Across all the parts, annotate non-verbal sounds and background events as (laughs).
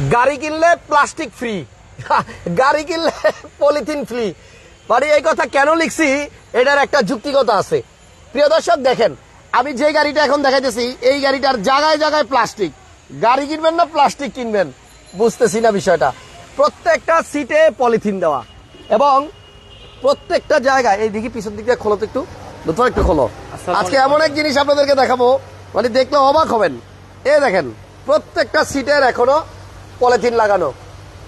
গাড়ি কিনলে plastic free. (laughs) গাড়ি কিনলে পলিথিন ফ্রি। মানে এই কথা কেন লিখছি? এটার একটা যুক্তিগত আছে। প্রিয় দর্শক দেখেন আমি যে গাড়িটা এখন দেখাইতেছি এই গাড়িটার জায়গায় জায়গায় প্লাস্টিক। গাড়ি কিনবেন না প্লাস্টিক কিনবেন। বুঝতেছি না বিষয়টা। প্রত্যেকটা সিটে পলিথিন দেওয়া। এবং প্রত্যেকটা জায়গায় এই দিকে পিছন দিক দিয়ে খোলো তো একটু। নতুন একটু খোলো। আজকে এমন এক জিনিস আপনাদেরকে দেখাবো। মানে দেখলে অবাক হবেন। এ দেখেন প্রত্যেকটা সিটের এখনও পলিথিন লাগানো।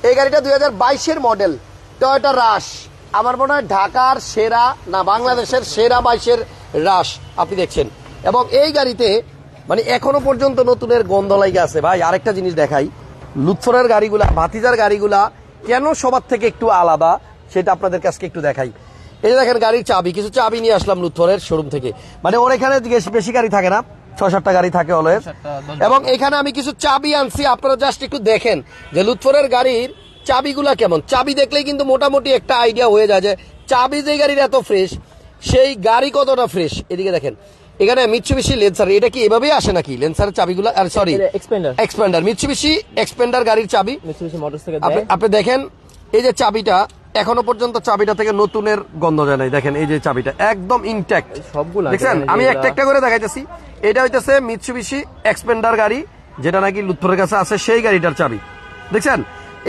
এই গাড়িটা দুই হাজার বাইশের মডেল টয়টা রাশ আমার মনে হয় ঢাকার সেরা না বাংলাদেশের সেরা বাইশের রাশ আপনি দেখছেন। এবং এই গাড়িতে মানে এখনও পর্যন্ত নতুনের গন্ধ লাগে আছে। ভাই, আরেকটা জিনিস দেখাই। লুৎফরের গাড়িগুলা, ভাতিজার গাড়িগুলা কেন সবার থেকে একটু আলাদা সেটা আপনাদের কাছে একটু দেখাই। এই দেখেন গাড়ির চাবি, কিছু চাবি নিয়ে আসলাম লুৎফরের শোরুম থেকে। মানে ওর এখানে বেশি গাড়ি থাকে না। ছয় সাতটা গাড়ি থাকে অলওয়েজ। এবং এখানে আমি কিছু চাবি আনছি আপনারা জাস্ট একটু দেখেন যে লুৎফরের গাড়ির চাবিগুলা কেমন। চাবি দেখলেই কিন্তু মোটামুটি একটা আইডিয়া হয়ে যায় যে চাবি যে গাড়ির এত ফ্রেশ সেই গাড়ি কতটা ফ্রেশ এদিকে দেখেন। এখানে মিৎসুবিশি লেন্সার এটা কি এভাবেই আসে নাকি? লেন্সারের চাবিগুলো আর sorry expander। Xpander Mitsubishi Xpander গাড়ির চাবি। মোটরস থেকে আপনি দেখেন এই যে চাবিটা এখনও পর্যন্ত চাবিটা থেকে নতুনের গন্ধ যায় নাই। দেখেন এই যে চাবিটা একদম ইনট্যাক্ট সবগুলা দেখছেন? দেখেন আমি একটা একটা করে দেখাইতেছি। এটা হইতেছে মিৎসুবিশি এক্সপেন্ডার গাড়ি যেটা নাকি লুৎফরের কাছে আছে সেই গাড়িটার চাবি। দেখছেন?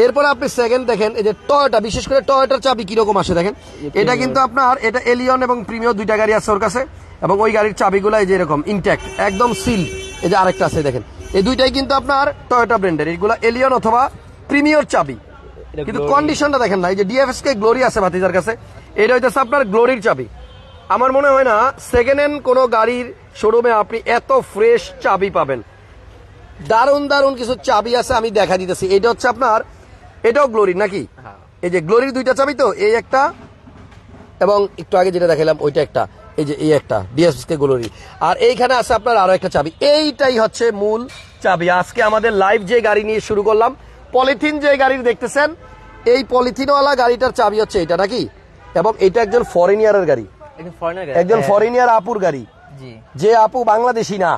এরপরে আপনি সেকেন্ড দেখেন এই যে টয়টা বিশেষ করে টয়টার চাবি কীরকম আসে দেখেন? এটা কিন্তু আপনার এটা এলিয়ন এবং প্রিমিয় দুইটা গাড়ি আছে ওর কাছে এবং ওই গাড়ির চাবিগুলো এই যে এরকম ইনট্যাক্ট একদম সিল এই যে আরেকটা আছে দেখেন। এই দুইটাই কিন্তু আপনার টয়োটা ব্র্যান্ডের এইগুলো এলিয়ন অথবা প্রিমিয়র চাবি। কিন্তু কন্ডিশনটা দেখেন না এই যে ডিএফএস কে গ্লোরি আছে ভাতিজার কাছে এটা হইতেছে আপনার গ্লোরির চাবি। আমার মনে হয় না সেকেন্ড হ্যান্ড কোনো গাড়ির শোরুমে আপনি এত ফ্রেশ চাবি পাবেন। দারুণ দারুণ কিছু চাবি আছে আমি দেখা দিতেছি। এটা হচ্ছে আপনার এটাও গ্লোরির নাকি? হ্যাঁ। এই যে গ্লোরির দুইটা চাবি তো এই একটা এবং একটু আগে যেটা দেখালাম ওইটা একটা। এই যে এই একটা ডিএসকে গ্লোরি আর এইখানে আছে আপনার আরও একটা চাবি। এইটাই হচ্ছে মূল চাবি। আজকে আমাদের লাইভ যে গাড়ি নিয়ে শুরু করলাম পলিথিন যে গাড়ির দেখতেছেন এই পলিথিনওয়ালা গাড়িটার চাবি হচ্ছে এটা নাকি? এবং এটা একজন ফরেনিয়ারের গাড়ি। একজন একজন ফরেনিয়ার আপুর গাড়ি। যে আপু বাংলাদেশি না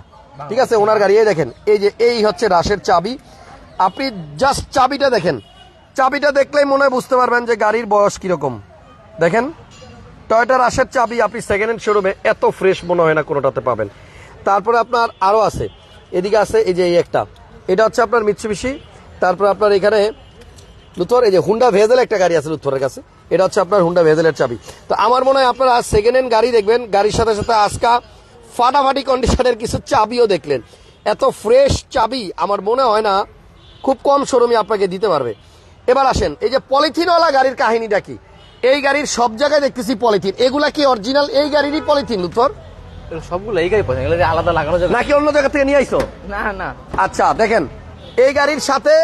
ঠিক আছে? ওনার গাড়ি দেখেন এই যে এই হচ্ছে রাশের চাবি। আপনি জাস্ট চাবিটা দেখেন। চাবিটা দেখলেই মনে হয় বুঝতে পারবেন যে গাড়ির বয়স কীরকম। দেখেন টয়টা রাশের চাবি আপনি সেকেন্ড হ্যান্ড শোরুমে এত ফ্রেশ মনে হয় না কোনোটাতে পাবেন। তারপরে আপনার আরও আছে। এদিকে আছে এই যে এই একটা। এটা হচ্ছে আপনার মিৎসুবিশি তারপর আপনার এখানে লুথর এই যে হুন্ডা ভেজেল একটা গাড়ি আছে লুথরের কাছে। এটা হচ্ছে আপনার হুন্ডা ভেজেলের চাবি। তো আমার মনে হয় আপনারা সেকেন্ড হ্যান্ড গাড়ি দেখবেন গাড়ির সাথে সাথে আজকা ফাটাফাটি কন্ডিশনের কিছু চাবিও দেখলেন। এত ফ্রেশ চাবি আমার মনে হয় না খুব কম শোরুমে আপনাকে দিতে পারবে। এবার আসেন এই যে পলিথিনওয়ালা গাড়ির কাহিনীটা কি? এই গাড়ির সব জায়গায় দেখতেছি পলিথিন। এগুলা কি অরিজিনাল এই গাড়িরই পলিথিন লুথর সবগুলো এই গাড়ি আলাদা লাগানো যাবে। নাকি অন্য জায়গা থেকে নিয়ে আইছো? না না। আচ্ছা দেখেন। এই গাড়ির সাথে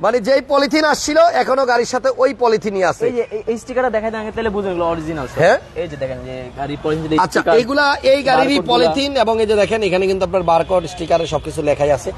মানে যেই পলিথিন আসছিল এখনও গাড়ির সাথে ওই পলিথিনই আছে। এই যে এই- স্টিকারটা দেখা দেন তাহলে বুঝুন এগুলো অরিজিনাল হ্যাঁ? এই যে দেখেন যে গাড়ি পলিথিন আচ্ছা এইগুলা এই গাড়িরই পলিথিন এবং এই যে দেখেন এখানে কিন্তু আপনার বারকোড স্টিকারে সবকিছু লেখাই আছে।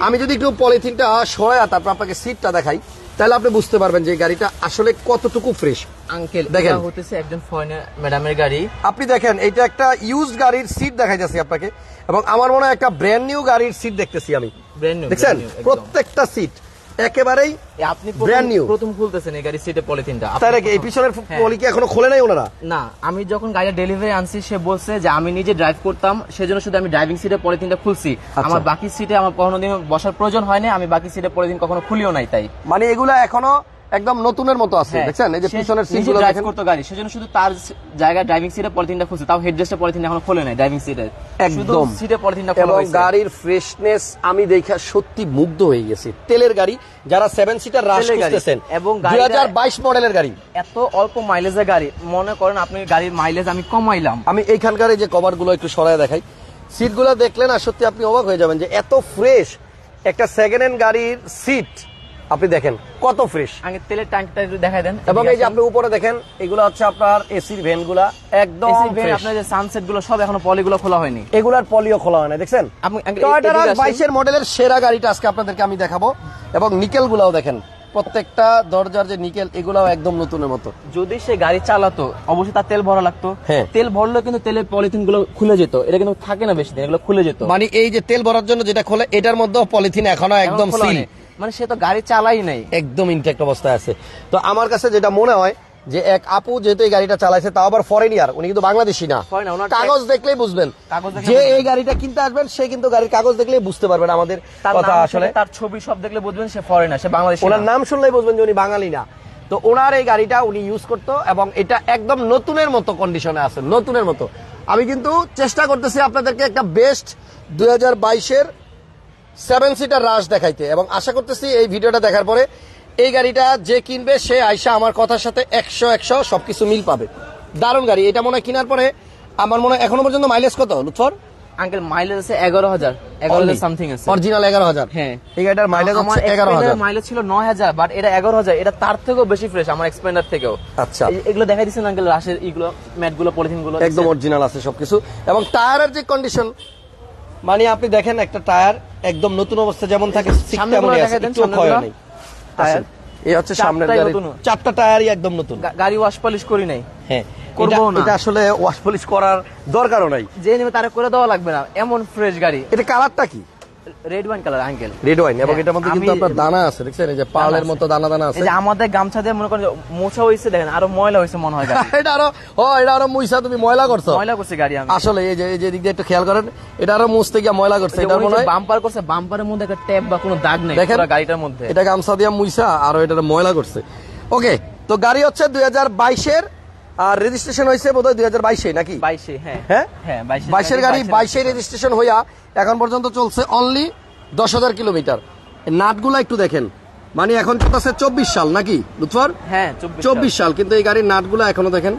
আমি যদি একটু পলিথিনটা সরাই তারপর আপনাকে সিটটা দেখাই। তাহলে আপনি বুঝতে পারবেন যে গাড়িটা আসলে কতটুকু ফ্রেশ আঙ্কেল দেখেন। হতেছে একজন ফরেনার ম্যাডামের গাড়ি। আপনি দেখেন এটা একটা ইউজ গাড়ির সিট দেখা যাচ্ছে আপনাকে। এবং আমার মনে হয় একটা ব্র্যান্ড নিউ গাড়ির সিট দেখতেছি আমি। ব্র্যান্ড নিউ দেখছেন? প্রত্যেকটা সিট একেবারেই আপনি ব্র্যান্ড নিউ প্রথম খুলতেছেন এই গাড়ির সিটে পলিথিনটা তার এই পিছনের হ্যাঁ। পলি কি এখনও খোলে নাই ওনারা? না আমি যখন গাড়িটা ডেলিভারি আনছি সে বলছে যে আমি নিজে ড্রাইভ করতাম সেজন্য শুধু আমি ড্রাইভিং সিটে পলিথিনটা খুলছি। আচ্ছা। আমার বাকি সিটে আমার কোনোদিন বসার প্রয়োজন হয়নি আমি বাকি সিটে পলিথিন কখনো খুলিও নাই তাই। মানে এগুলা এখনও একদম নতুনের মতো আছে দেখছেন? এই যে হ্যাঁ। পিছনের সিটগুলো দেখেন। করতো গাড়ি সেজন্য শুধু তার জায়গায় ড্রাইভিং সিটে পলিথিনটা খুলছে। তাও হেডরেস্টে পলিথিন এখনও খোলে নাই ড্রাইভিং সিটে শুধু একদম। সিটে পলিথিনটা খোলা এবং হয়েছে। গাড়ির ফ্রেশনেস আমি দেখা সত্যি মুগ্ধ হয়ে গেছি। তেলের গাড়ি যারা সেভেন সিটার রাশ করতেছেন এবং দুই গাড়িটা- হাজার বাইশ মডেলের গাড়ি। এত অল্প মাইলেজের গাড়ি। মনে করেন আপনি গাড়ির মাইলেজ আমি কমাইলাম। আমি এইখানকার এই যে কভারগুলো একটু সরায় দেখাই। সিটগুলো দেখলে না সত্যি আপনি অবাক হয়ে যাবেন যে এত ফ্রেশ একটা সেকেন্ড হ্যান্ড গাড়ির সিট আপনি দেখেন কত ফ্রেশ আগে তেলের ট্যাঙ্কটা একটু দেখাই দেন এবং এই যে আপনি উপরে দেখেন এগুলো হচ্ছে আপনার এসির ভেনগুলা একদম fresh। আপনার যে সানসেটগুলো সব এখনও পলিগুলো খোলা হয়নি। এগুলার পলিও খোলা হয় না দেখছেন? টয়োটা এদিকে আসেন। বাইশের মডেলের সেরা গাড়িটা আজকে আপনাদেরকে আমি দেখাবো। এবং নিকেল গুলাও দেখেন প্রত্যেকটা দরজার যে নিকেল এগুলাও একদম নতুনের মতো। যদি সে গাড়ি চালাতো অবশ্যই তার তেল ভরা লাগতো। হ্যাঁ। তেল ভরলে কিন্তু তেলের পলিথিনগুলো খুলে যেত। এটা কিন্তু থাকে না বেশি দিন এগুলো খুলে যেত। মানে এই যে তেল ভরার জন্য যেটা খোলে এটার মধ্যেও পলিথিন এখনও একদম সিল হয়নি। মানে সে তো গাড়ি চালাই নাই। একদম ইনটেক্ট অবস্থায় আছে। তো আমার কাছে যেটা মনে হয় যে এক আপু যেহেতু এই গাড়িটা চালাইছে তাও আবার ফরেনিয়ার উনি কিন্তু বাংলাদেশি না। কাগজ দেখলেই বুঝবেন। যে এই গাড়িটা কিনতে আসবেন সে কিন্তু গাড়ির কাগজ দেখলেই বুঝতে পারবেন আমাদের কথা আসলে। তার ছবি সব দেখলে বুঝবেন সে ফরেনার সে বাংলাদেশি ওনার নাম শুনলেই বুঝবেন যে উনি বাঙালি না। তো ওনার এই গাড়িটা উনি ইউজ করতো এবং এটা একদম নতুনের মতো কন্ডিশনে আছে নতুনের মতো। আমি কিন্তু চেষ্টা করতেছি আপনাদেরকে একটা বেস্ট দুই হাজার বাইশের সেভেন সিটার রাশ দেখাইতে। এবং আশা করতেছি এই ভিডিওটা দেখার পরে এই গাড়িটা যে কিনবে সে আইসা আমার কথার সাথে একশো একশো সবকিছু মিল পাবে। দারুণ গাড়ি। এটা মনে হয় কেনার পরে আমার মনে হয় এখনও পর্যন্ত মাইলেজ কত লুৎফর? আঙ্কেল মাইলেজ আছে এগারো হাজার। এগারো হাজার সামথিং আছে। অরিজিনাল এগারো হাজার? হ্যাঁ। এই গাড়িটার মাইলেজ আমার এগারো হাজার। মাইলেজ ছিল নয় হাজার বাট এটা এগারো হাজার। এটা তার থেকেও বেশি ফ্রেশ আমার এক্সপেন্ডার থেকেও। আচ্ছা। এগুলো দেখাই দিচ্ছেন আঙ্কেল রাশের ইগুলো ম্যাটগুলো পলিথিনগুলো একদম অরিজিনাল আছে সবকিছু। এবং টায়ারের যে কন্ডিশন মানে আপনি দেখেন একটা টায়ার একদম নতুন অবস্থা যেমন থাকে ঠিক তেমনই আছে, দেখাই ক্ষয় নেই। টায়ার। এই হচ্ছে সামনের গাড়ি। চারটা টায়ারই একদম নতুন। গাড়ি ওয়াশ পলিশ করি নাই। হ্যাঁ এটা- এটা আসলে ওয়াশ পলিশ করার দরকারও নাই। যে নেবে তারা করে দেওয়া লাগবে না। এমন ফ্রেশ গাড়ি। এটা কালারটা কি? Red wine colour uncle red wine এবং এটার মধ্যে কিন্তু আপনার দানা আছে দেখছেন? এই যে পালের মতো দানা দানা আছে। এই যে আমাদের গামছা দিয়ে মনে করেন মোছা হয়েছে দেখেন আরও ময়লা হয়েছে মনে হয় (laughs) এটা আরও ও এটা আরও মুইসা তুমি ময়লা করছ? ময়লা করছে গাড়ি আমি। আসলে এই যে এই যে দিক দিয়ে একটু খেয়াল করেন এটা আরও মুছতে গিয়ে ময়লা করছে এটা মনে হয় বাম্পার করছে বাম্পারের মধ্যে একটা ট্যাপ বা কোনো দাগ নেই দেখেন। পুরো গাড়িটার মধ্যে। এটা গামছা দিয়া মুইসা আর এটা ময়লা করছে। ওকে তো গাড়ি হচ্ছে দুই হাজার বাইশের আর রেজিস্ট্রেশন হয়েছে বোধহয় দুই হাজার বাইশে নাকি? বাইশে হ্যাঁ। হ্যাঁ? হ্যাঁ বাইশের গাড়ি বাইশে রেজিস্ট্রেশন হইয়া এখন পর্যন্ত চলছে অনলি দশ হাজার কিলোমিটার। নাটগুলো একটু দেখেন। মানে এখন চলতেছে চব্বিশ সাল নাকি? লুৎফর? হ্যাঁ চব্বিশ চব্বিশ সাল কিন্তু এই গাড়ির নাটগুলো এখনও দেখেন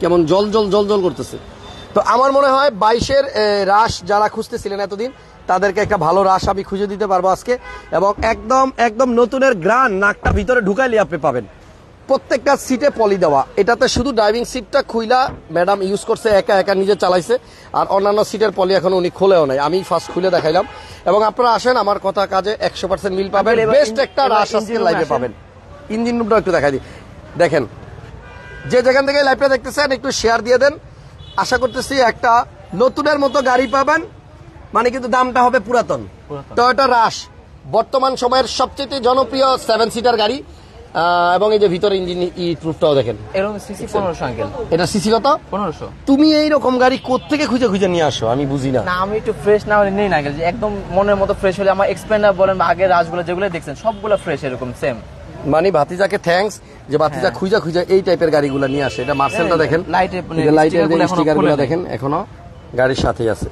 কেমন জল জল জল জল করতেছে। তো আমার মনে হয় বাইশের রাশ যারা খুঁজতেছিলেন এতদিন তাদেরকে একটা ভালো রাশ আমি খুঁজে দিতে পারব আজকে। এবং একদম একদম নতুনের গ্রান নাকটা ভিতরে ঢুকাইলে আপনি পাবেন। প্রত্যেকটা সিটে পলি দেওয়া। এটাতে শুধু ড্রাইভিং সিটটা খুইলা ম্যাডাম ইউজ করছে একা একা নিজে চালাইছে আর অন্যান্য সিটের পলি এখন উনি খুলেও নাই। আমি ফার্স্ট খুলে দেখাইলাম। এবং আপনারা আসেন আমার কথা কাজে একশো পার্সেন্ট মিল পাবেন। বেস্ট একটা রাশ আজকে ইঞ্জিন লাইভে পাবেন। ইঞ্জিন রুমটা একটু দেখাই দিই। দেখেন যে যেখান থেকে লাইভটা দেখতেছেন একটু শেয়ার দিয়ে দেন। আশা করতেছি একটা নতুনের মতো গাড়ি পাবেন। মানে কিন্তু দামটা হবে পুরাতন। টয়োটা রাশ বর্তমান সময়ের সবচেয়ে জনপ্রিয় সেভেন সিটার গাড়ি। এবং এই যে ভিতরে ইঞ্জিন ই প্রুফটাও দেখেন। এরকম সিসি পনেরোশো আঙ্কেল। এটা সিসি কত? পনেরোশো। তুমি এই রকম গাড়ি কোত্থেকে খুঁজে খুঁজে নিয়ে আসো? আমি বুঝি না। আমি একটু ফ্রেশ না হলে নেই না আঙ্কেল। একদম মনের মতো ফ্রেশ হলে আমার এক্সপেন্ডার বলেন বা আগের রাজগুলো যেগুলো দেখছেন সবগুলো ফ্রেশ এরকম সেম মানে ভাতিজাকে থ্যাঙ্কস যে ভাতিজা হ্যাঁ। খুঁজা খুঁজা এই টাইপের গাড়িগুলো নিয়ে আসে। এটা মার্সেলটা দেখেন। লাইটের লাইটের স্টিকারগুলো। দেখেন এখনও গাড়ির সাথেই আছে।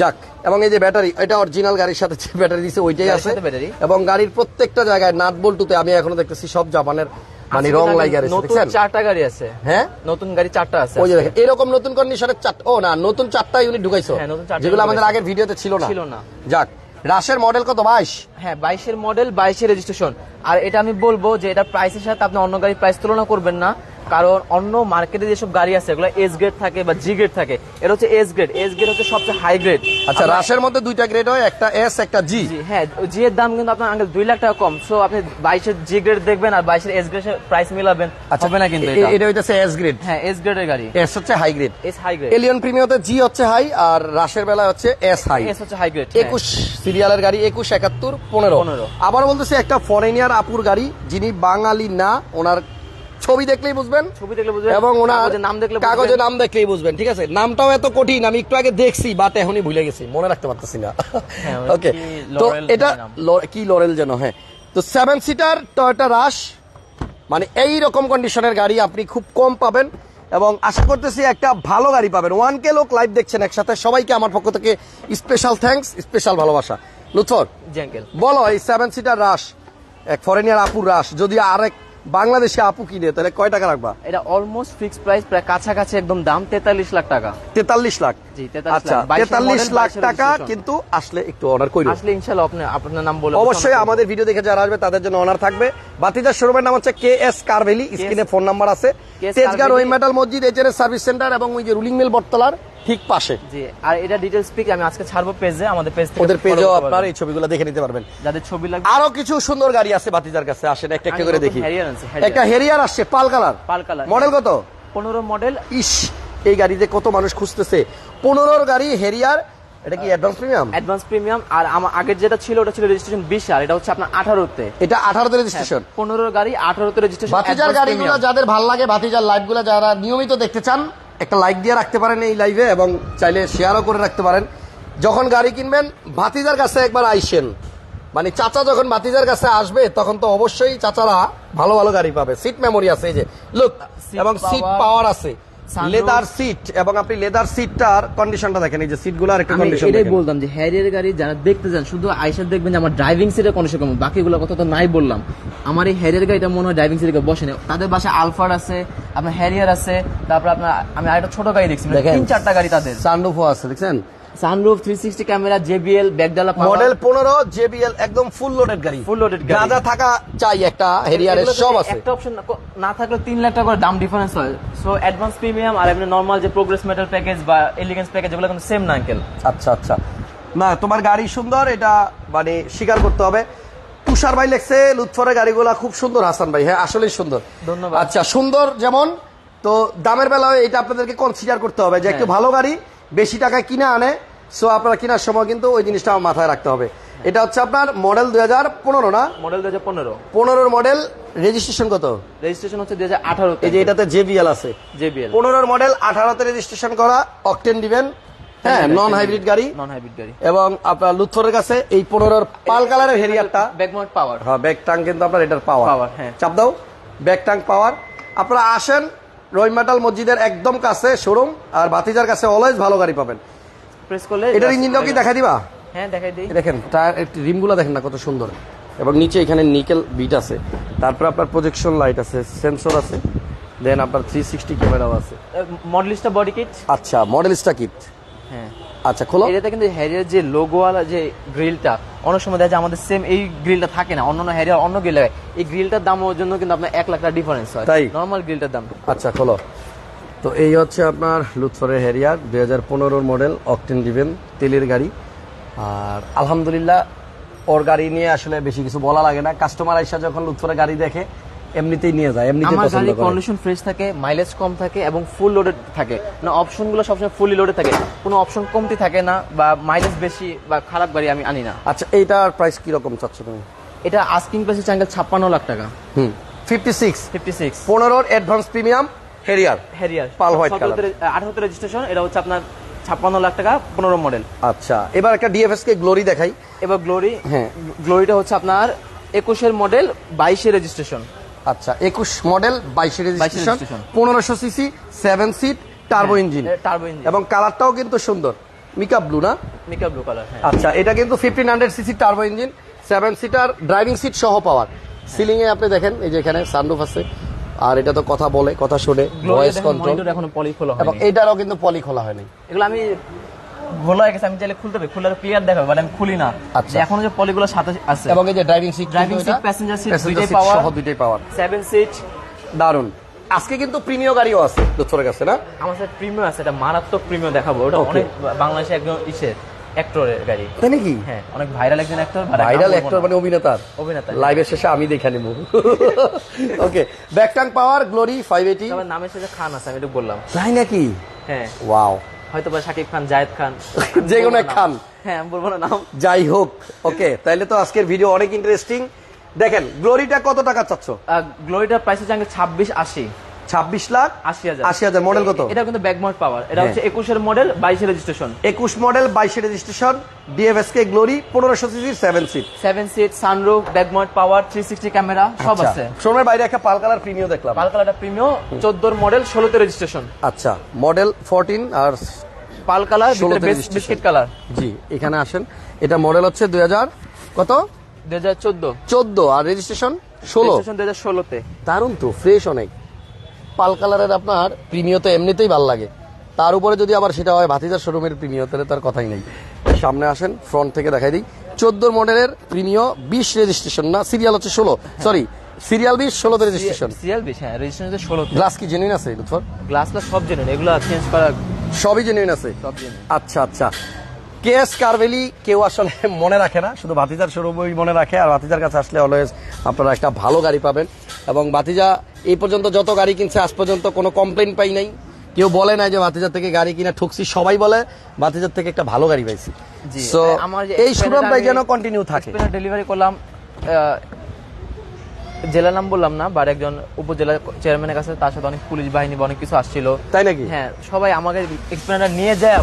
যাক এবং এই যে ব্যাটারি এটা অরিজিনাল গাড়ির সাথে যে ব্যাটারি দিছে ওইটাই আছে। এবং গাড়ির প্রত্যেকটা জায়গায় নাট বল্টুতে আমি এখনও দেখতেছি সব জাপানের মানে রং লাইগার নতুন চারটা গাড়ি আছে। হ্যাঁ? নতুন গাড়ি চারটা আছে ওই যে দেখেন এরকম নতুন কন্ডিশনের চারটা ও না নতুন চারটা ইউনিট ঢুকাইছো। হ্যাঁ, যেগুলো আমাদের আগের ভিডিওতে ছিল না। ছিল না। যাক রাশের মডেল কত? বাইশ? হ্যাঁ বাইশের মডেল বাইশের রেজিস্ট্রেশন আর এটা আমি বলব যে এটা প্রাইসের সাথে আপনি অন্য গাড়ির প্রাইস তুলনা করবেন না। কারণ অন্য মার্কেটে যেসব গাড়ি আছে এগুলো এস গ্রেড থাকে বা জি গ্রেড থাকে এটা হচ্ছে এস গ্রেড এস গ্রেড হচ্ছে সবচেয়ে হাই গ্রেড আচ্ছা রাশের মধ্যে দুইটা গ্রেড হয় একটা এস একটা জি জি হ্যাঁ জি এর দাম কিন্তু আপনার আঙ্কেল দুই লাখ টাকা কম। সো আপনি বাইশের জি গ্রেড দেখবেন আর বাইশের এস গ্রেড প্রাইস মিলাবেন। হবে না কিন্তু এটা। এটা হইতেছে এস গ্রেড হ্যাঁ এস গ্রেডের গাড়ি। এস হচ্ছে high grade S high grade Allion প্রিমিয়ামতে G হচ্ছে হাই আর রাশের বেলা হচ্ছে এস হাই এস হচ্ছে হাই গ্রেড একুশ সিরিয়ালের গাড়ি একুশ একাত্তর পনেরো। 15 আবার বলতেছে একটা ফরেনিয়ার আপুর গাড়ি যিনি বাঙালি না ওনার ছবি দেখলেই বুঝবেন। ছবি দেখলে বুঝবেন। এবং ওনার নাম দেখলে কাগজে নাম দেখলেই বুঝবেন ঠিক আছে? নামটাও এত কঠিন আমি একটু আগে দেখছি বাট এখনই ভুলে গেছি মনে রাখতে পারতেছি না। হ্যাঁ, (laughs) ওকে তো এটা কি লরেল যেন হ্যাঁ। তো সেভেন সিটার টয়টা রাশ মানে এই রকম কন্ডিশনের গাড়ি আপনি খুব কম পাবেন এবং আশা করতেছি একটা ভালো গাড়ি পাবেন। ওয়ান কে লোক লাইভ দেখছেন একসাথে সবাইকে আমার পক্ষ থেকে স্পেশাল থ্যাঙ্কস স্পেশাল ভালোবাসা। জি বলো এই সেভেন সিটার রাশ এক ফরেনিয়ার আপুর রাশ যদি আরেক বাংলাদেশে আপু কিনে তাহলে কয় টাকা রাখবা? এটা অলমোস্ট ফিক্সড প্রাইস প্রায় কাছাকাছি একদম দাম তেতাল্লিশ লাখ টাকা। তেতাল্লিশ লাখ? জি, আচ্ছা লাখ। 22 এর তেতাল্লিশ লাখ টাকা কিন্তু আসলে একটু অর্ডার করি আসলে ইনশাল্লাহ আপনি আপনার নাম বলে অবশ্যই আমাদের ভিডিও দেখে যারা আসবে তাদের জন্য অনার থাকবে। বাতিজার শোরুমের নাম হচ্ছে কে এস কারভেলি স্ক্রিনে ফোন নাম্বার আছে। তেজগাঁ কারভেলি। রহিম মেটাল মসজিদ এইচএনএস সার্ভিস সেন্টার এবং ওই যে রুলিং মিল বটতলার ঠিক পাশে। জি আর এটা ডিটেলস পিক আমি আজকে ছাড়বো পেজে আমাদের পেজ থেকে ওদের পেজেও আপনার। এই ছবিগুলো দেখে নিতে পারবেন। যাদের ছবি লাগবে আরও কিছু সুন্দর গাড়ি আছে বাতিজার কাছে আসেন একটা একটা করে দেখি। একটা হেরিয়ার আসছে pearl colour. Pearl colour. Model কত? পনেরো মডেল। ইস এই গাড়িতে কত মানুষ খুঁজতেছে। পনেরোর গাড়ি হেরিয়ার এটা কি অ্যাডভান্স প্রিমিয়াম অ্যাডভান্স প্রিমিয়াম আর আমার আগের যেটা ছিল ওটা ছিল রেজিস্ট্রেশন 20 আর এটা হচ্ছে আপনার আঠারোতে। এটা আঠারোতে রেজিস্ট্রেশন পনেরো গাড়ি আঠারোতে রেজিস্ট্রেশন ভাতিজার গাড়িগুলো যাদের ভালো লাগে ভাতিজার লাইভগুলো যারা নিয়মিত দেখতে চান একটা লাইক দিয়ে রাখতে পারেন এই লাইভে এবং চাইলে শেয়ারও করে রাখতে পারেন। যখন গাড়ি কিনবেন ভাতিজার কাছে একবার আইসেন। মানে চাচা যখন ভাতিজার কাছে আসবে তখন তো অবশ্যই চাচারা ভালো ভালো গাড়ি পাবে। সিট মেমোরি আছে এই যে। লুক এবং সিট পাওয়ার আছে। লেদার সিট এবং আপনি লেদার সিটটার কন্ডিশনটা দেখেন এই যে সিটগুলো আর আমি কন্ডিশন এটাই যে হ্যারিয়ার গাড়ি যারা দেখতে যান শুধু আইসা দেখবেন যে আমার ড্রাইভিং সিটের কন্ডিশন কেমন বাকিগুলো কথা তো নাই বললাম। আমার এই হ্যারিয়ার গাড়িটা মনে হয় ড্রাইভিং সিটে বসে না তাদের বাসা আলফার আছে আপনার হ্যারিয়ার আছে তারপর আপনার আমি আরেকটা ছোট গাড়ি দেখছি মানে তিন চারটা গাড়ি তাদের। সানরুফও আছে দেখছেন? Sunroof three sixty camera JBL ব্যাকডালা model পনেরো জেবিএল একদম ফুল লোডেড গাড়ি। Full loaded গাড়ি। যা থাকা চাই একটা হেরিয়ারের সব আছে। একটা অপশন না থাকলে তিন লাখ টাকা করে দাম ডিফারেন্স হয়। সো অ্যাডভান্স প্রিমিয়াম আর এমনি নর্মাল যে প্রোগ্রেস মেটাল প্যাকেজ বা এলিগেন্স প্যাকেজ এগুলো কিন্তু সেম না আঙ্কেল আচ্ছা আচ্ছা। না তোমার গাড়ি সুন্দর এটা মানে স্বীকার করতে হবে। তুষার ভাই লেখছে লুৎফরের গাড়িগুলা খুব সুন্দর হাসান ভাই। হ্যাঁ আসলেই সুন্দর। ধন্যবাদ। আচ্ছা সুন্দর যেমন তো দামের বেলায় এটা আপনাদেরকে কনসিডার করতে হবে যে একটু হ্যাঁ। ভালো গাড়ি বেশি টাকায় কিনে আনে সো আপনারা কেনার সময় কিন্তু ওই জিনিসটা আমার মাথায় রাখতে হবে। এটা হচ্ছে আপনার মডেল দুই হাজার পনেরো না? মডেল দু হাজার পনেরো। পনেরোর মডেল রেজিস্ট্রেশন কত? রেজিস্ট্রেশন হচ্ছে দুই হাজার আঠারোতে এই যে এটাতে জেবিএল আছে। জেবিএল পনেরোর মডেল আঠারোতে রেজিস্ট্রেশন করা অকটেন দিবেন। হ্যাঁ নন হাইব্রিড গাড়ি। নন হাইব্রিড গাড়ি। এবং আপনার লুৎফরের কাছে এই পনেরোর পাল কালারের হেরিয়ারটা ব্যাকমোড পাওয়ার হ্যাঁ ব্যাক টাং কিন্তু আপনার এটার পাওয়ার Power, হ্যাঁ। চাপ দাও। ব্যাক টাং পাওয়ার আপনারা আসেন রহিমাটাল মসজিদের একদম কাছে শোরুম আর বাতিজার কাছে অলওয়েজ ভালো গাড়ি পাবেন। প্রেস করলে এটার ইঞ্জিনটাও কি দেখাই দিবা? হ্যাঁ দেখাই দিই। দেখেন টায়ার রিমগুলো দেখেন না কত সুন্দর। এবং নিচে এখানে নিকেল বিট আছে। তারপর আপনার প্রজেকশন লাইট আছে সেন্সর আছে। দেন আপনার থ্রি সিক্সটি ক্যামেরাও আছে। মডেলিস্টা বডি কিট আচ্ছা মডেলিস্টা কিট হ্যাঁ। আচ্ছা খোলো। এটাতে কিন্তু হ্যারিয়ার যে লোগোওয়ালা যে গ্রিলটা অনেক সময় দেখা যায় আমাদের সেম এই গ্রিলটা থাকে না অন্য হ্যারিয়ার অন্য গ্রিল লাগে এই গ্রিলটার দামের জন্য কিন্তু আপনার এক লাখ টাকা ডিফারেন্স হয়। তাই? নর্মাল গ্রিলটার দাম। আচ্ছা খোলো। তো এই হচ্ছে আপনার লুৎফরের হেরিয়ার দুই হাজার পনেরোর মডেল অকটেন দিবেন তেলের গাড়ি। আর আলহামদুলিল্লাহ ওর গাড়ি নিয়ে আসলে বেশি কিছু বলা লাগে না। কাস্টমার আইসা যখন লুৎফরের গাড়ি দেখে এমনিতেই নিয়ে যায় এমনিতেই আমার গাড়ির করে। কন্ডিশন ফ্রেশ থাকে মাইলেজ কম থাকে এবং ফুল লোডেড থাকে। মানে অপশনগুলো সবসময় ফুলি লোডেড থাকে। কোনো অপশন কমতি থাকে না বা মাইলেজ বেশি বা খারাপ গাড়ি আমি আনি না। আচ্ছা এইটার প্রাইস কীরকম চাচ্ছ তুমি? এটা আস্কিং প্রাইস হচ্ছে আঙ্কেল ছাপ্পান্ন লাখ টাকা। হুম ফিফটি সিক্স ফিফটি সিক্স পনেরোর advance premium Harrier Harrier pearl white color। আঠারোতে রেজিস্ট্রেশন এটা হচ্ছে আপনার ছাপ্পান্ন লাখ টাকা পনেরো মডেল আচ্ছা এবার একটা ডিএফএস কে গ্লোরি দেখাই। এবার গ্লোরি হ্যাঁ। গ্লোরিটা হচ্ছে আপনার একুশের মডেল বাইশে রেজিস্ট্রেশন আচ্ছা একুশ মডেল বাইশে রেজিস্ট্রেশন পনেরোশো CC seven seat turbo engine turbo engine এবং কালারটাও কিন্তু সুন্দর। মিকআপ ব্লু না? মিকা ব্লু কালার হ্যাঁ। আচ্ছা এটা কিন্তু fifteen hundred CC turbo engine seven seater driving seat সহ পাওয়ার। সিলিং এ আপনি দেখেন এই যে এখানে সানরুফ আছে। আর এটা তো কথা বলে কথা শুনে ভয়েস কন্ট্রোল এখনও পলি খোলা এবং এটারও কিন্তু পলি খোলা হয়নি। এগুলো আমি খোলা হয়ে গেছে আমি চাইলে খুলতে পারি। খুললে ক্লিয়ার দেখাবে বাট আমি খুলি না। আচ্ছা। এখনও যে পলিগুলো সাথে আছে এবং এই যে driving seat Driving seat, passenger seat দুইটাই power। সহ দুইটাই পাওয়ার সেভেন সিট দারুণ আজকে কিন্তু প্রিমিয় গাড়িও আছে লুৎফরের কাছে না? আমার সাথে প্রিমিয়াম আছে এটা মারাত্মক প্রিমিয়াম দেখাবো। ওটা অনেক বাংলাদেশে একজন ইসের অ্যাক্টরের গাড়ি। তাই নাকি? হ্যাঁ অনেক ভাইরাল একজন অ্যাক্টর ভাইরাল অ্যাক্টর মানে অভিনেতার অভিনেতা। লাইভের শেষে আমি দেখে নেব। ওকে ব্যাকটাং পাওয়ার গ্লোরি ফাইভ এইটি আমার নামের সাথে খান আছে আমি একটু বললাম। তাই নাকি? হ্যাঁ। ওয়াও হয়তো বা শাকিব খান জায়েদ খান (laughs) যে কোনো এক খান। হ্যাঁ আমি বলব না নাম। যাই হোক ওকে তাইলে তো আজকের ভিডিও অনেক ইন্টারেস্টিং দেখেন গ্লোরিটা কত টাকা চাচ্ছ? গ্লোরিটার প্রাইস হচ্ছে ছাব্বিশ আশি। ছাব্বিশ লাখ আশি হাজার। আশি হাজার। মডেল কত? এটা কিন্তু ব্যাকমোড পাওয়ার এটা হ্যাঁ। হচ্ছে একুশের মডেল বাইশের রেজিস্ট্রেশন একুশ মডেল বাইশে রেজিস্ট্রেশন ডিএফএসকে গ্লোরি পনেরোশো cc seven seat seven seat sunroof back mode power three sixty camera সব আছে। শোরুমের বাইরে একটা পাল কালার প্রিমিয় দেখলাম। পালকালাটা প্রিমিয়ম চোদ্দোর মডেল ষোলোতে রেজিস্ট্রেশন আচ্ছা মডেল ফোরটিন আর পাল কালার 16 তে বিস্কিট কালার জি এখানে আসেন। এটা মডেল হচ্ছে দুই হাজার কত? দুই হাজার চোদ্দ। চোদ্দ। আর রেজিস্ট্রেশন ষোলো। ষোলোতে। দারুণ তো ফ্রেশ অনেক। পাল কালারের আপনার প্রিমিয় তো এমনিতেই ভালো লাগে। তার উপরে যদি আবার সেটা হয় ভাতিজার শোরুমের প্রিমিয় তাহলে তার কথাই নেই। সামনে আসেন ফ্রন্ট থেকে দেখাই দিই। চোদ্দ মডেলের প্রিমিয় বিশ রেজিস্ট্রেশন না সিরিয়াল হচ্ছে ষোলো। সরি সিরিয়াল বিশ ষোলোতে রেজিস্ট্রেশন সিএল বিশ হ্যাঁ রেজিস্ট্রেশন হচ্ছে ষোলোতে। গ্লাস কি জেনুইন আছে লুৎফর? গ্লাস গ্লাস সব জেনুন এগুলো চেঞ্জ করা সবই জেনুইন আছে? সব জেনুন আচ্ছা আচ্ছা। কেএস কারভেলি কেউ আসলে মনে রাখে না শুধু ভাতিজার শোরুমই মনে রাখে আর ভাতিজার কাছে আসলে অলওয়েজ আপনারা একটা ভালো গাড়ি পাবেন। এবং ভাতিজা এই পর্যন্ত যত গাড়ি কিনছে আজ পর্যন্ত কোনো কমপ্লেন পাই নাই। কেউ বলে না যে বাতিজার থেকে গাড়ি কিনা ঠকছি সবাই বলে বাতিজার থেকে একটা ভালো গাড়ি পাইছি। সো এই সুনামটাই আমি- যেন কন্টিনিউ থাকে। ডেলিভারি করলাম জেলার নাম বললাম না বাট একজন উপজেলা চেয়ারম্যানের কাছে তার সাথে অনেক পুলিশ বাহিনী বা অনেক কিছু আসছিল। তাই নাকি? হ্যাঁ সবাই আমাকে এক্সপ্লেনার নিয়ে যায়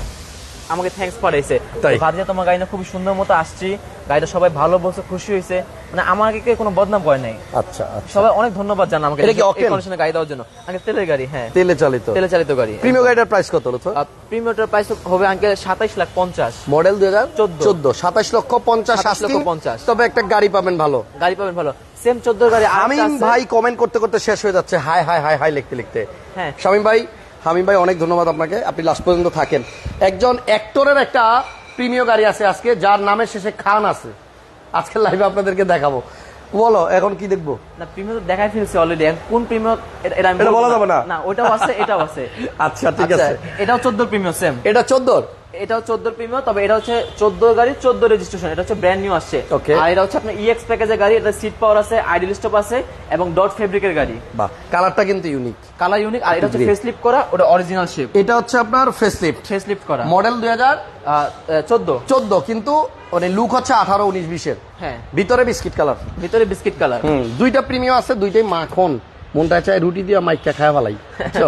আমাকে থ্যাঙ্কস পাঠাইছে তাই? তোমার গাড়িটা খুব সুন্দর মতো আসছি। গাড়িটা সবাই ভালো বলছে খুশি হয়েছে মানে আমাকে কেউ কোনো বদনাম করে নাই। আচ্ছা আচ্ছা। সবাই অনেক ধন্যবাদ জানা আমাকে এটা কি কন্ডিশনে গাড়ি দেওয়ার জন্য। আগে তেলের গাড়ি হ্যাঁ। তেলে চালিত। তেলে চালিত গাড়ি। প্রিমিয়াম গাড়িটার প্রাইস কত হলো তো প্রিমিয়ারটার প্রাইস হবে আঙ্কেল সাতাইশ লাখ পঞ্চাশ। মডেল দুই হাজার? 14 চোদ্দ। সাতাশ লক্ষ পঞ্চাশ 27 লক্ষ asking, 50 তবে একটা গাড়ি পাবেন ভালো। গাড়ি পাবেন ভালো। সেম চোদ্দ গাড়ি আমি ভাই কমেন্ট করতে করতে শেষ হয়ে যাচ্ছে। হাই হাই হাই হাই লিখতে লিখতে। হ্যাঁ। শামিম ভাই হামিম ভাই অনেক ধন্যবাদ আপনাকে। আপনি লাস্ট পর্যন্ত থাকেন। একজন অ্যাক্টরের একটা প্রিমিয় গাড়ি আছে আজকে যার নামের শেষে খান আছে। আজকের লাইভে আপনাদেরকে দেখাবো। বলো এখন কি দেখব? না প্রিমিয়ার দেখাই ফেলছি অলরেডি কোন প্রিমিয়ার এটা আমি বলা যাবে না? না ওটাও আছে এটাও আছে। (laughs) আচ্ছা ঠিক আচ্ছা, আছে। এটাও চোদ্দ প্রিমিয়ার সেম এটা চোদ্দোর? এটাও চোদ্দ প্রিমিয়ার তবে এটা হচ্ছে চোদ্দ গাড়ি চোদ্দ রেজিস্ট্রেশন এটা হচ্ছে ব্র্যান্ড নিউ আসছে. আর এটা হচ্ছে আপনার ইএক্স প্যাকেজের গাড়ি এটা সিট পাওয়ার আছে আইডিয়াল স্টপ আছে এবং ডট ফেব্রিকের গাড়ি। বাহ কালারটা কিন্তু ইউনিক কালার ইউনিক আর এটা হচ্ছে. ফেসলিপ করা ওটা অরিজিনাল শেপ এটা হচ্ছে আপনার ফেসলিফট ফেসলিপ করা। মডেল দুই হাজার? চোদ্দ। চোদ্দ কিন্তু মানে লুক হচ্ছে আঠারো উনিশ বিশের। হ্যাঁ। ভিতরে বিস্কিট কালার ভিতরে বিস্কিট কালার দুইটা প্রিমিয়াম আছে দুইটাই মাখন। মনটা চায় রুটি দিয়ে মাইকটা খায় ভালাই?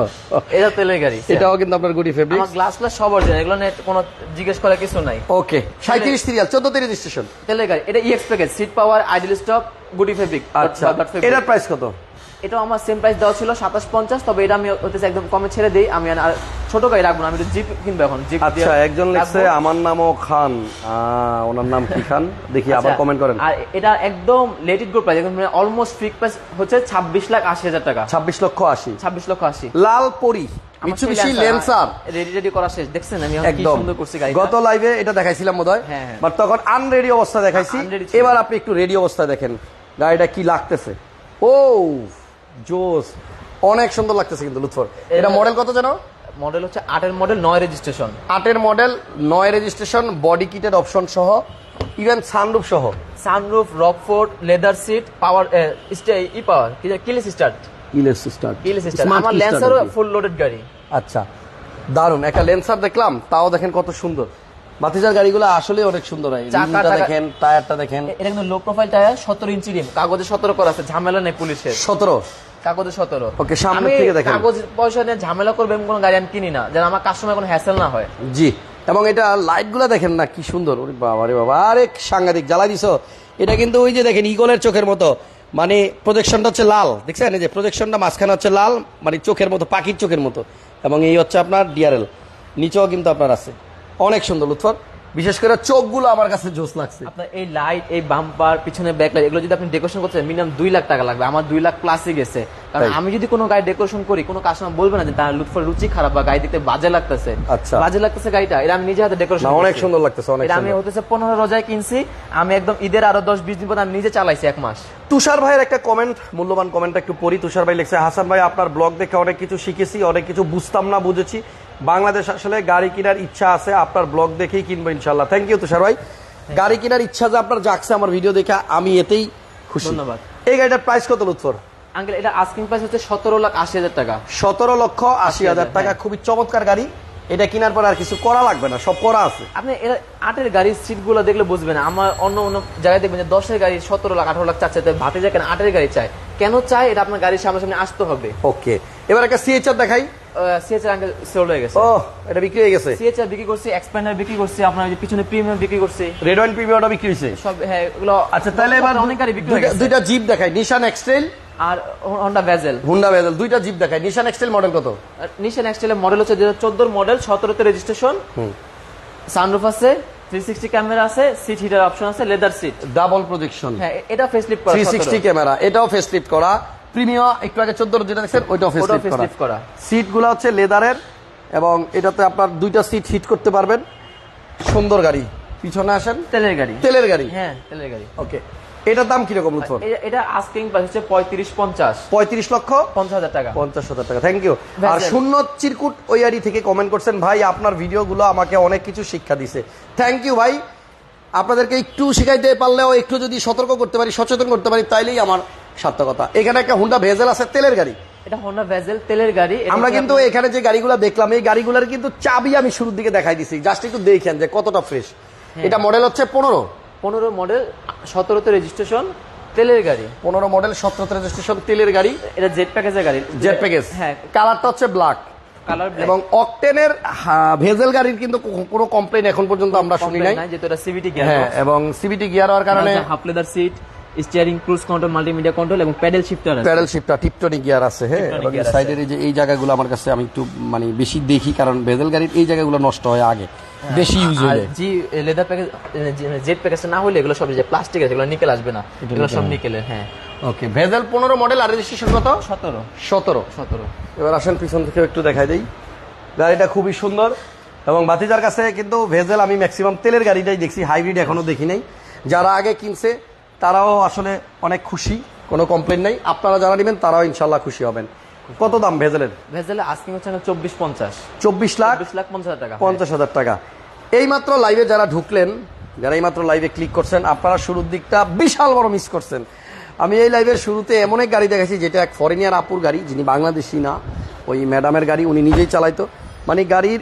(laughs) এটা তেলের গাড়ি। এটাও কিন্তু আপনার গুডি ফেব্রিক আমার গ্লাস গ্লাস সব অরিজিনাল এগুলো নিয়ে কোনো জিজ্ঞেস করার কিছু নাই। ওকে সাঁত্রিশ সিরিয়াল চোদ্দ তে স্টেশন তেলের গাড়ি এটা EX package seat power idle stop গুডি fabric আচ্ছা এটার প্রাইস কত? এটা আমার সেম প্রাইস দেওয়া ছিল সাতাশ পঞ্চাশ তবে এটা আমি হতেছে একদম কমে ছেড়ে দিই। আমি আর ছোট গাড়ি রাখব না আমি জিপ কিনবো এখন। জিপ আচ্ছা একজন লিখছে আমার নামও খান। ওনার নাম কি খান? দেখি আবার কমেন্ট করেন। আর এটা একদম লেটেড গ্রুপ প্রাইস একদম অলমোস্ট ফিক প্রাইস হচ্ছে ছাব্বিশ লাখ আশি হাজার টাকা। ছাব্বিশ লক্ষ আশি। ছাব্বিশ লক্ষ আশি। লাল পরি মিচুবিশি রেডি রেডি করা শেষ। দেখছেন আমি কি একদম। সুন্দর করছি গাড়ি গত লাইভে এটা দেখাইছিলাম বোধহয় হ্যাঁ, হ্যাঁ। বাট তখন আনরেডি অবস্থা দেখাইছি। এবার আপনি একটু রেডি অবস্থায় দেখেন গাড়িটা কি লাগতেছে। ও! জোস। অনেক সুন্দর লাগতেছে কিন্তু লুৎফর। এটা মডেল কত জানো? মডেল হচ্ছে আটের মডেল নয় রেজিস্ট্রেশন আটের মডেল নয় রেজিস্ট্রেশন বডি কিটের অপশন সহ ইভেন সানরুফ সহ। Sunroof Rockford leather seat power ই পাওয়ার কিলেস স্টার্ট ইলেস স্টার্ট কিলেস স্টার্ট আমার ল্যান্সারও ফুল লোডেড গাড়ি। আচ্ছা দারুণ একটা লেন্সার দেখলাম তাও দেখেন কত সুন্দর। বাতিজার গাড়িগুলো আসলে অনেক সুন্দর হয়। দেখেন টায়ারটা দেখেন। এটা কিন্তু লো প্রোফাইল টায়ার সতেরো ইঞ্চি রিম। কাগজে সতেরো করা আছে ঝামেলা নেই পুলিশের। সতেরো? কাগজে সতেরো। সামনের আমি থেকে দেখেন। কাগজ পয়সা নিয়ে ঝামেলা করবে এমন কোনো গাড়ি আমি কিনি না। যেন আমার কাস্টমার কোনো হ্যাসেল না হয়। জি এবং এটা লাইটগুলা দেখেন না কি সুন্দর। ওরে বাবা রে বাবা আরে সাংঘাতিক জ্বালা দিছো। এটা কিন্তু ওই যে দেখেন ইগলের চোখের মতো। মানে প্রজেকশনটা হচ্ছে লাল দেখছেন? এই যে প্রজেকশনটা মাঝখানে হচ্ছে লাল মানে চোখের মতো পাখির চোখের মতো। এবং এই হচ্ছে আপনার ডিআরএল নিচেও কিন্তু আপনার আছে। অনেক সুন্দর লুৎফর। বিশেষ করে চোখগুলো আমার কাছে জোস লাগছে। আপনার এই লাইট এই বাম্পার পিছনে ব্যাকলাইট এগুলো যদি আপনি ডেকোরেশন করতে চান মিনিমাম দুই লাখ টাকা লাগবে। আমার দুই লাখ প্লাসই গেছে। কারণ আমি যদি কোনো গাড়ি ডেকোরেশন করি কোনো কাস্টমার বলবে না যে তার লুৎফর রুচি খারাপ বা গাড়ি দেখতে বাজে লাগতেছে। আচ্ছা। বাজে লাগতেছে গাড়িটা এটা আমি নিজে হাতে ডেকোরেশন অনেক সুন্দর লাগতেছে অনেক আমি হতেছে পনেরো রোজায় কিনছি। আমি একদম ঈদের আরও দশ বিশ দিন পর আমি নিজে চালাইছি এক মাস। তুষার ভাইয়ের একটা কমেন্ট মূল্যবান কমেন্টটা একটু পড়ি। তুষার ভাই লিখছে হাসান ভাই আপনার ব্লগ দেখে অনেক কিছু শিখেছি অনেক কিছু বুঝতাম না বুঝেছি। বাংলাদেশ আসলে গাড়ি কেনার ইচ্ছা আছে আপনার ব্লগ দেখেই কিনবো ইনশাল্লাহ থ্যাংক ইউ তুষার ভাই। গাড়ি কেনার ইচ্ছা যে আপনার জাগছে আমার ভিডিও দেখে আমি এতেই খুশি। ধন্যবাদ। এই গাড়িটার প্রাইস কত লুৎফর? আঙ্কেল এটা আস্কিং প্রাইস হচ্ছে সতেরো লাখ আশি হাজার টাকা। সতেরো লক্ষ আশি হাজার টাকা হ্যাঁ। খুবই চমৎকার গাড়ি। এটা কেনার পর আর কিছু করা লাগবে না সব করা আছে। আপনি এরা আটের গাড়ির সিটগুলো দেখলে বুঝবেন আমার অন্য অন্য জায়গায় দেখবেন যে দশের গাড়ি সতেরো লাখ আঠারো লাখ চাচ্ছে ভাতে যায় কেন আটের গাড়ি চায়? কেন চায়? এটা আপনার গাড়ির সামনে আসতে হবে। ওকে এবার একটা সিএচআর দেখাই। সিএচআর আঙ্কেল সেল হয়ে গেছে। ও এটা বিক্রি হয়ে গেছে। সিএচআর বিক্রি করছি এক্সপ্যান্ডার বিক্রি করছি আপনার যে পিছনে প্রিমিয়াম বিক্রি করছি। রেড ওয়াইন প্রিমিয়ামটা বিক্রি হয়েছে। সব হ্যাঁ এগুলো আচ্ছা তাহলে এবার অনেক গাড়ি বিক্রি হয়ে গেছে। দুইটা জিপ দেখাই নিশান এক্সটেল আর হন্ডা ভেজেল হুন্ডা ভেজেল দুইটা জিপ দেখাই। নিশান এক্সটেল মডেল কত? নিশান এক্সটেলের মডেল হচ্ছে দুই হাজার মডেল সতেরোতে রেজিস্ট্রেশন সানরুফ আছে থ্রি সিক্সটি ক্যামেরা আছে সিট হিটার অপশন আছে লেদার সিট ডাবল প্রজেকশন হ্যাঁ এটা ফেসলিপ করা থ্রি সিক্সটি ক্যামেরা এটাও ফেসলিফট করা। প্রিমিয়াম একটু আগে চোদ্দ যেটা দেখছেন ওইটাও ওটাও করা। ফেসলিফট করা। সিটগুলো হচ্ছে লেদারের এবং এটাতে আপনার দুইটা সিট হিট করতে পারবেন। সুন্দর গাড়ি। পিছনে আসেন। তেলের গাড়ি। তেলের গাড়ি। হ্যাঁ তেলের গাড়ি। ওকে এটার দাম কীরকম লুৎফর? এটা আস্কিং প্রাইস হচ্ছে পঁয়ত্রিশ পঞ্চাশ। পঁয়ত্রিশ লক্ষ? পঞ্চাশ হাজার টাকা। পঞ্চাশ হাজার টাকা থ্যাংক ইউ আর। শূন্য চিরকুট ওইয়ারি থেকে কমেন্ট করছেন ভাই আপনার ভিডিওগুলো আমাকে অনেক কিছু শিক্ষা দিছে। থ্যাংক ইউ ভাই। আপনাদেরকে একটু শিখাইতে পারলেও একটু যদি সতর্ক করতে পারি সচেতন করতে পারি তাইলেই আমার সার্থকতা। এখানে একটা হুন্ডা ভেজেল আছে তেলের গাড়ি। এটা হোন্ডা ভেজেল তেলের গাড়ি। আমরা কিন্তু এখানে যে গাড়িগুলো দেখলাম এই গাড়িগুলোর কিন্তু চাবি আমি শুরুর দিকে দেখাই দিছি। জাস্ট একটু দেখেন যে কতটা ফ্রেশ এটা মডেল হচ্ছে পনেরো। পনেরো মডেল সতেরোতে রেজিস্ট্রেশন তেলের গাড়ি। পনেরো মডেল সতেরো রেজিস্ট্রেশন তেলের গাড়ি এটা জেট প্যাকেজের গাড়ি। জেট প্যাকেজ হ্যাঁ। কালারটা হচ্ছে ব্ল্যাক কালার এবং অকটেনের ভেজেল গাড়ির কিন্তু কোনো কমপ্লেন এখন পর্যন্ত আমরা শুনি নাই। যেহেতু এটা সিভিটি হ্যাঁ গিয়ার এবং সিবিটি গিয়ার হওয়ার কারণে half leather seat steering cruise control multimedia control এবং প্যাডেল শিফটার আছে। প্যাডেল শিপটা টিপটনিক গিয়ার আছে হ্যাঁ। সাইডের এই যে এই জায়গাগুলো আমার কাছে আমি একটু মানে বেশি দেখি কারণ ভেজেল গাড়ির এই জায়গাগুলো নষ্ট হয় আগে। বেশি ইউজ হলে। জি লেদার প্যাকেজ জেট প্যাকেজটা না হলে এগুলো সব যে প্লাস্টিক আছে এগুলো নিকেল আসবে না। এগুলো সব নিকেলের হ্যাঁ। ওকে ভেজেল পনেরো মডেল আর রেজিস্ট্রেশন কত? সতেরো। সতেরো। সতেরো। এবার আসেন পিছন থেকে একটু দেখাই দেই। গাড়িটা খুবই সুন্দর এবং বাতিজার কাছে কিন্তু ভেজেল আমি ম্যাক্সিমাম তেলের গাড়িটাই দেখছি হাইব্রিড এখনও দেখি নাই। যারা আগে কিনছে তারাও আসলে অনেক খুশি কোনো কমপ্লেন নাই। আপনারা যারা নেবেন তারাও ইনশাল্লাহ খুশি হবেন। কত দাম ভেজেলের? ভেজেলে আজকে হচ্ছে না চব্বিশ পঞ্চাশ। চব্বিশ লাখ? লাখ পঞ্চাশ হাজার টাকা। পঞ্চাশ হাজার টাকা। এইমাত্র লাইভে যারা ঢুকলেন যারা এইমাত্র লাইভে ক্লিক করছেন আপনারা শুরুর দিকটা বিশাল বড় মিস করছেন। আমি এই লাইভের শুরুতে এমন এক গাড়ি দেখেছি যেটা এক ফরেনিয়ার আপুর গাড়ি যিনি বাংলাদেশি না ওই ম্যাডামের গাড়ি উনি নিজেই চালাইতো। মানে গাড়ির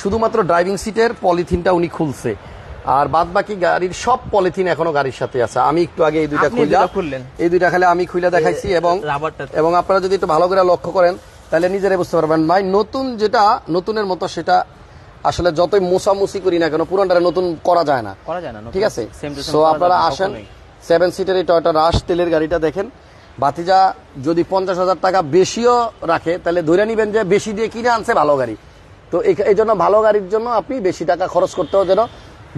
শুধুমাত্র ড্রাইভিং সিটের পলিথিনটা উনি খুলছে। আর বাদ বাকি গাড়ির সব পলিথিন এখনও গাড়ির সাথে আছে। আমি একটু আগে এই দুইটা খুললাম। এই দুইটা খালে আমি খুলে দেখাইছি এবং এবং আপনারা যদি একটু ভালো করে লক্ষ্য করেন তাহলে নিজেরাই বুঝতে পারবেন। ভাই নতুন যেটা নতুনের মতো সেটা আসলে যতই মোছামুছি করি না কেন পুরানটা নতুন করা যায় না। করা যায় না ঠিক আছে? সো আপনারা আসেন সেভেন সিটের এই টয়টা রাশ তেলের গাড়িটা দেখেন। বাতিজা যদি পঞ্চাশ হাজার টাকা বেশিও রাখে তাহলে ধরে নিবেন যে বেশি দিয়ে কিনে আনছে ভালো গাড়ি। তো এই- এই জন্য ভালো গাড়ির জন্য আপনি বেশি টাকা খরচ করতেও যেন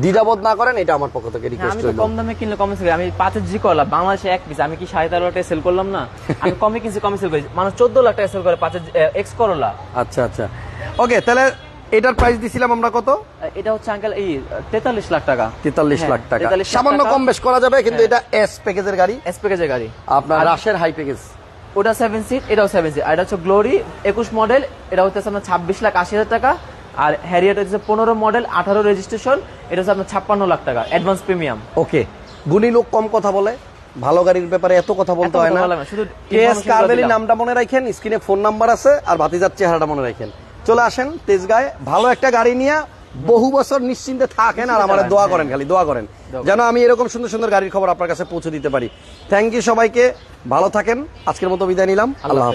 দ্বিধাবোধ না করেন এটা আমার পক্ষ থেকে রিকোয়েস্ট আমি কম দামে কিনলে কমে সেল আমি পাঁচের জি করলাম বাংলাদেশে এক পিস আমি কি সাড়ে তেরো টাকা সেল করলাম না? (laughs) আমি কমে কিনছি কমে সেল করি। মানুষ চোদ্দ লাখ টাকা সেল করে পাঁচের এক্স করলা আচ্ছা আচ্ছা। ওকে তাহলে এটার প্রাইস দিছিলাম আমরা কত? এটা হচ্ছে আঙ্কেল এই তেতাল্লিশ লাখ টাকা। তেতাল্লিশ হ্যাঁ, লাখ টাকা। 43 সামান্য কম বেশ করা যাবে কিন্তু হ্যাঁ। এটা এস প্যাকেজের গাড়ি। এস প্যাকেজের গাড়ি। আপনার রাশের হাই প্যাকেজ ওটা সেভেন সিট এটাও সেভেন সিট আর এটা হচ্ছে গ্লোরি একুশ মডেল এটা হচ্ছে আপনার ছাব্বিশ লাখ আশি হাজার টাকা। আর হ্যারিয়ার হচ্ছে পনেরো মডেল আঠারো রেজিস্ট্রেশন এটা হচ্ছে আপনার ছাপ্পান্ন লাখ টাকা অ্যাডভান্স প্রিমিয়াম ওকে গুণী লোক কম কথা বলে ভালো গাড়ির ব্যাপারে এত কথা বলতে হয় না। শুধু কে এস কারবেলি নামটা মনে রাখেন? স্ক্রিনে ফোন নাম্বার আছে আর ভাতিজার চেহারাটা মনে রাখেন। চলে আসেন তেজগায় ভালো একটা গাড়ি নিয়ে বহু বছর নিশ্চিন্তে থাকেন আর আমার দোয়া হ্যাঁ। করেন খালি দোয়া করেন। যেন আমি এরকম সুন্দর সুন্দর গাড়ির খবর আপনার কাছে পৌঁছে দিতে পারি। থ্যাংক ইউ সবাইকে ভালো থাকেন আজকের মতো বিদায় নিলাম আল্লাহ হাফেজ।